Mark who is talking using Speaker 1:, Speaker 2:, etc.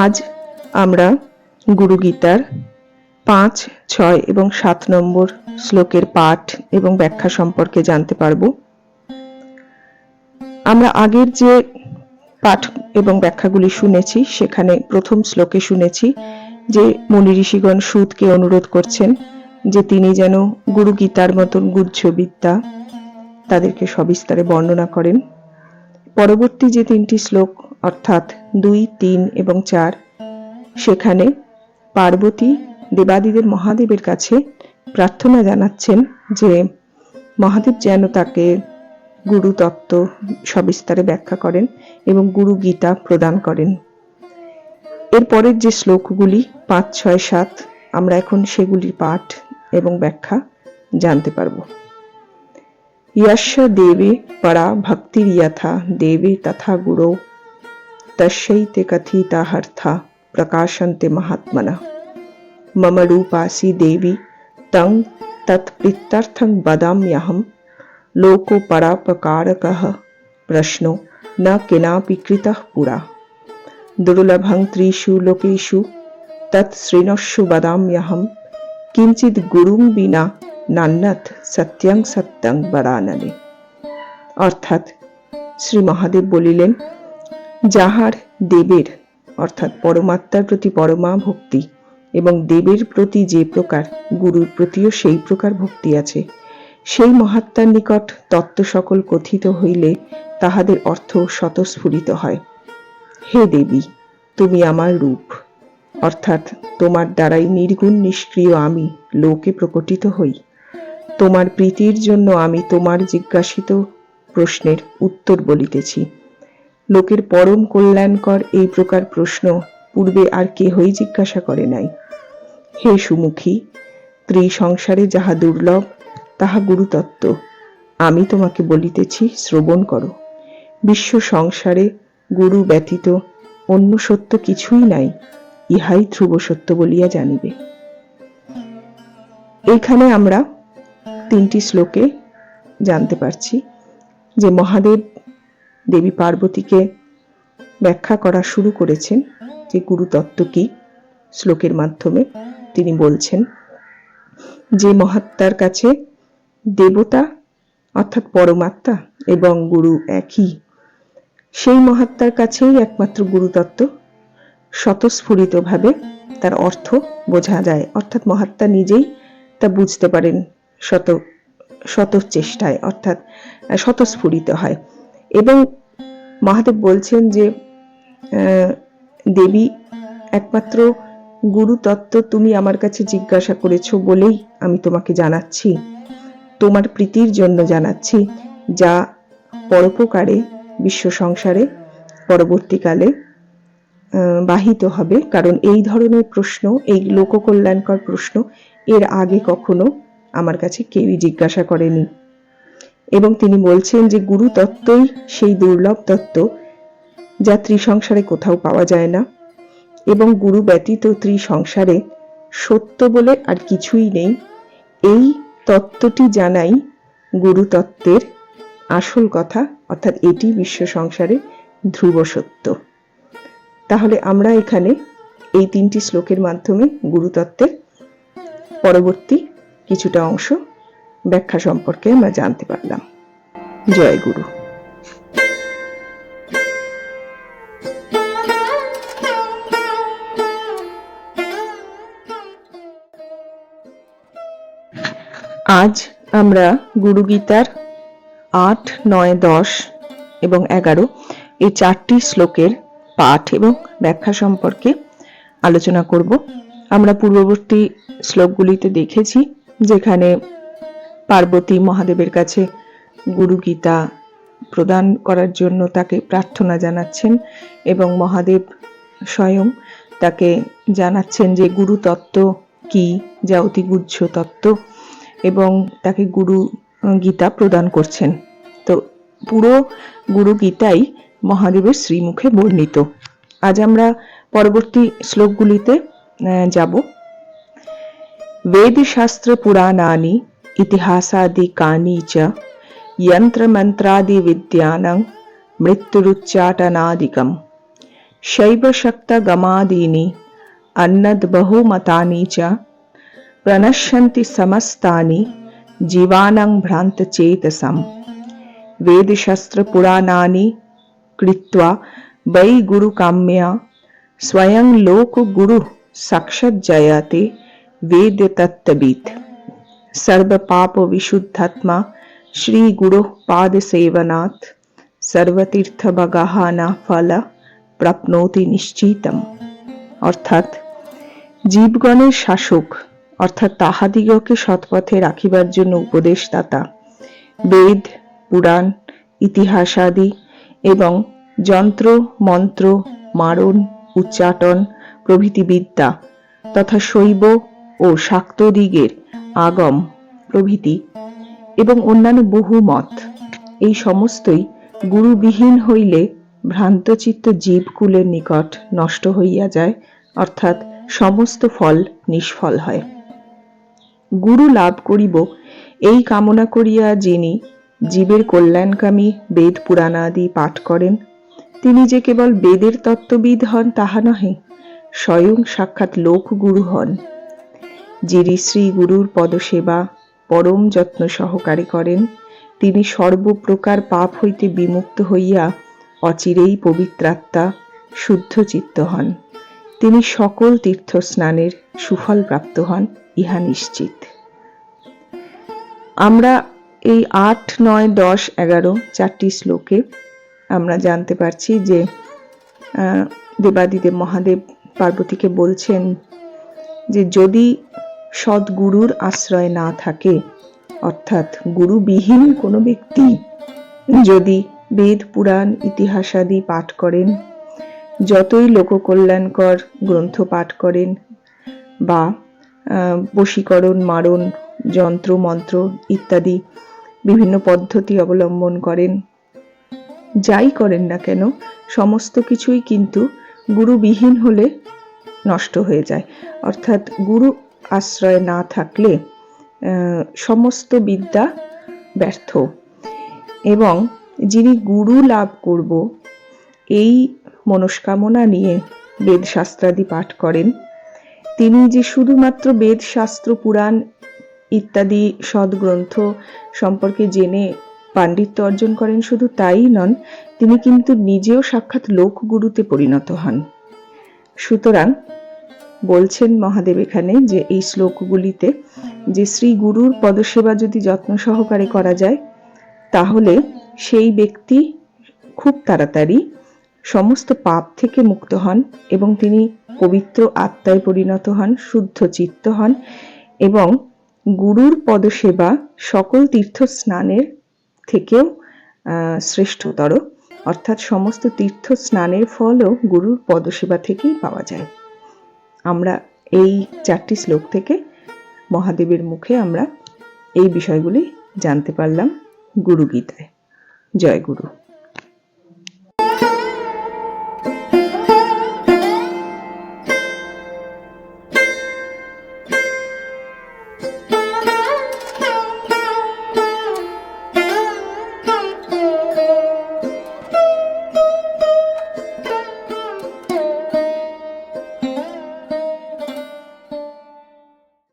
Speaker 1: আজ আমরা গুরু গীতার পাঁচ, ছয় এবং সাত নম্বর শ্লোকের পাঠ এবং ব্যাখ্যা সম্পর্কে জানতে পারব। আমরা আগের যে পাঠ এবং ব্যাখ্যাগুলি শুনেছি, সেখানে প্রথম শ্লোকে শুনেছি যে মুনি ঋষিগণ সুদকে অনুরোধ করছেন যে তিনি যেন গুরু গীতার মতন গুহ্য বিদ্যা তাদেরকে সবিস্তারে বর্ণনা করেন। পরবর্তী যে তিনটি শ্লোক অর্থাৎ দুই, তিন এবং চার। সেখানে পার্বতী দেবাদিদের মহাদেবের কাছে প্রার্থনা জানাচ্ছেন যে, মহাদেব যেন তাকে গুরু তত্ত্ব সবিস্তারে ব্যাখ্যা করেন এবং গুরু গীতা প্রদান করেন। এরপরের যে শ্লোকগুলি, পাঁচ, ছয়, সাত, আমরা এখন সেগুলির পাঠ এবং ব্যাখ্যা জানতে পারব। ইয়াস্য দেবে পড়া ভক্তির ইয়াথা, দেবে তথা গুরৌ तस्यैते कथिताहर्था प्रकाशन्ते महात्मनः मम रूपासि देवी तं तत्प्रीत्यर्थं वदाम्यहं लोकोपरापकारकः प्रश्नो न केनापि कृतः पुरा दुर्लभं त्रिषु लोकेषु तत् शृणुषु वदाम्यहं किञ्चित् गुरुं विना নান্নাথ সত্যং সত্যং বরাননে অর্থাৎ শ্রী মহাদেব বলিলেন যাহার দেবের, অর্থাৎ পরমাত্মার প্রতি পরমা ভক্তি এবং দেবের প্রতি যে প্রকার, গুরুর প্রতিও সেই প্রকার ভক্তি আছে। সেই মহাত্মার নিকট তত্ত্ব সকল কথিত হইলে তাহাদের অর্থ স্বতঃস্ফুরিত হয়। হে দেবী, তুমি আমার রূপ, অর্থাৎ তোমার দ্বারাই নির্গুণ নিষ্ক্রিয় আমি লোকে প্রকটিত হই। তোমার প্রীতির জন্য আমি তোমার জিজ্ঞাসিত প্রশ্নের উত্তর বলিতেছি। লোকের পরম কল্যাণকর এই প্রকার প্রশ্ন পূর্বে আর কেহই জিজ্ঞাসা করে নাই। হে সুমুখী ত্রি সংসারে যাহা দুর্লভ, তাহা গুরুতত্ত্ব। আমি তোমাকে বলিতেছি, শ্রবণ করো। বিশ্ব সংসারে গুরু ব্যতীত অন্য সত্য কিছুই নাই, ইহাই ধ্রুব সত্য বলিয়া জানিবে। এখানে আমরা তিনটি শ্লোকে জানতে পারছি যে মহাদেব দেবী পার্বতীকে ব্যাখ্যা করা শুরু করেছেন যে গুরুতত্ত্ব কি? শ্লোকের মাধ্যমে তিনি বলছেন, যে মহাত্মার কাছে দেবতা অর্থাৎ পরমাত্মা এবং গুরু একই, সেই মহাত্মার কাছেই একমাত্র গুরুতত্ত্ব স্বতঃস্ফুরিতভাবে তার অর্থ বোঝা যায়, অর্থাৎ মহাত্মা নিজেই তা বুঝতে পারেন শত শত চেষ্টায় অর্থাৎ স্বতঃস্ফুরিত হয়। এবং মহাদেব বলছেন যে দেবী, একমাত্র গুরু তত্ত্ব তুমি আমার কাছে জিজ্ঞাসা করেছ বলেই আমি তোমাকে জানাচ্ছি। তোমার প্রীতির জন্য জানাচ্ছি, যা পরোপকারে বিশ্ব সংসারে পরবর্তীকালে বাহিত হবে। কারণ এই ধরনের প্রশ্ন, এই লোককল্যাণকর প্রশ্ন এর আগে কখনো আমার কাছে কেউই জিজ্ঞাসা করেনি। এবং তিনি বলছেন যে গুরু তত্ত্বই সেই দুর্লভ তত্ত্ব যা ত্রিসংসারে কোথাও পাওয়া যায় না এবং গুরু ব্যতীত ত্রিসংসারে সত্য বলে আর কিছুই নেই। এই তত্ত্বটি জানাই গুরু তত্ত্বের আসল কথা, অর্থাৎ এটি বিশ্ব সংসারে ধ্রুব সত্য। তাহলে আমরা এখানে এই তিনটি শ্লোকের মাধ্যমে গুরুতত্ত্বের পরবর্তী কিছুটা অংশ ব্যাখ্যা সম্পর্কে আমরা জানতে পারলাম। জয় গুরু। আজ আমরা গুরু গীতার আট, নয়, দশ এবং এগারো এই চারটি শ্লোকের পাঠ এবং ব্যাখ্যা সম্পর্কে আলোচনা করব। আমরা পূর্ববর্তী শ্লোকগুলিতে দেখেছি যেখানে পার্বতী মহাদেবের কাছে গুরু গীতা প্রদান করার জন্য তাকে প্রার্থনা জানাচ্ছেন এবং মহাদেব স্বয়ং তাকে জানাচ্ছেন যে গুরু তত্ত্ব কি, যা অতি গুজ্জ তত্ত্ব এবং তাকে গুরু গীতা প্রদান করছেন। তো পুরো গুরু গীতাই মহাদেবের শ্রীমুখে বর্ণিত। আজ আমরা পরবর্তী শ্লোকগুলিতে যাব। বেদ শাস্ত্র পুরাণ পুরাণানি इतिहासादिकानि च यन्त्रमन्त्रादिविद्यानां मृत्युरुच्चाटनादिकं। शैवशक्तगमादीनि अन्नद्बहुमतानि च प्रणश्यन्ति समस्तानि जीवानां भ्रान्तचेतसम् वेदशास्त्रपुराणानि कृत्वा वै गुरुकाम्या स्वयं लोकगुरुः साक्षाज्जयते वेद्यतत्त्ववित् सर्वपापविशुद्धात्मा श्रीगुरोः पादसेवनात् সর্বতীর্থবাগাহানা ফলা প্রাপ্নতি নিশ্চিতম অর্থাৎ জীবগণের শাসক অর্থাৎ তাহাদিগকে সৎপথে রাখিবার জন্য উপদেশদাতা বেদ পুরাণ ইতিহাসাদি এবং যন্ত্র মন্ত্র মারণ উচ্চাটন প্রভৃতি বিদ্যা তথা শৈব ও শাক্তদিগের আগম প্রভৃতি এবং অন্যান্য বহু মত। এই সমস্তই গুরুবিহীন হইলে ভ্রান্তচিত্ত জীবকুলের নিকট নষ্ট হইয়া যায়, অর্থাৎ সমস্ত ফল নিষ্ফল হয়। গুরু লাভ করিব, এই কামনা করিয়া যিনি জীবের কল্যাণকামী বেদ পুরাণাদি পাঠ করেন, তিনি যে কেবল বেদের তত্ত্ববিদ হন তাহা নহে, স্বয়ং সাক্ষাৎ লোক গুরু হন। যিনি শ্রী গুরুর পদসেবা, পরম যত্ন সহকারে করেন, তিনি সর্বপ্রকার পাপ হইতে বিমুক্ত হইয়া অচিরেই পবিত্রাত্মা শুদ্ধ চিত্ত হন। তিনি সকল তীর্থ স্নানের সুফল প্রাপ্ত হন, ইহা নিশ্চিত। আমরা এই আট, নয়, দশ, এগারো চারটি শ্লোকে আমরা জানতে পারছি যে দেবাদিদেব মহাদেব পার্বতীকে বলছেন যে, যদি সদ্গুরুর আশ্রয় না থাকে। অর্থাৎ গুরুবিহীন কোনো ব্যক্তি যদি বেদ, পুরাণ, ইতিহাসাদি পাঠ করেন, যতই লোককল্যাণকর গ্রন্থ পাঠ করেন বা বশীকরণ, মারণ, যন্ত্র, মন্ত্র ইত্যাদি বিভিন্ন পদ্ধতি অবলম্বন করেন, যাই করেন না কেন, সমস্ত কিছুই কিন্তু গুরুবিহীন হলে নষ্ট হয়ে যায়। অর্থাৎ গুরু আশ্রয় না থাকলে সমস্ত বিদ্যা ব্যর্থ। এবং যিনি গুরু লাভ করব, এই মনস্কামনা নিয়ে বেদশাস্ত্রাদি পাঠ করেন। তিনি যে শুধুমাত্র বেদশাস্ত্র, পুরাণ ইত্যাদি সদ্গ্রন্থ সম্পর্কে জেনে পাণ্ডিত্য অর্জন করেন শুধু তাই নন, তিনি কিন্তু নিজেও সাক্ষাৎ লোকগুরুতে পরিণত হন। সুতরাং বলছেন মহাদেব এখানে যে এই শ্লোকগুলিতে যে শ্রী গুরুর পদসেবা যদি যত্ন সহকারে করা যায়, তাহলে সেই ব্যক্তি খুব তাড়াতাড়ি সমস্ত পাপ থেকে মুক্ত হন এবং তিনি পবিত্র আত্মায় পরিণত হন, শুদ্ধ চিত্ত হন এবং গুরুর পদসেবা সকল তীর্থ স্নানের থেকেও শ্রেষ্ঠতর। অর্থাৎ সমস্ত তীর্থ স্নানের ফলও গুরুর পদসেবা থেকেই পাওয়া যায়। আমরা এই চারটি শ্লোক থেকে মহাদেবের মুখে আমরা এই বিষয়গুলি জানতে পারলাম গুরু গীতায় জয় গুরু।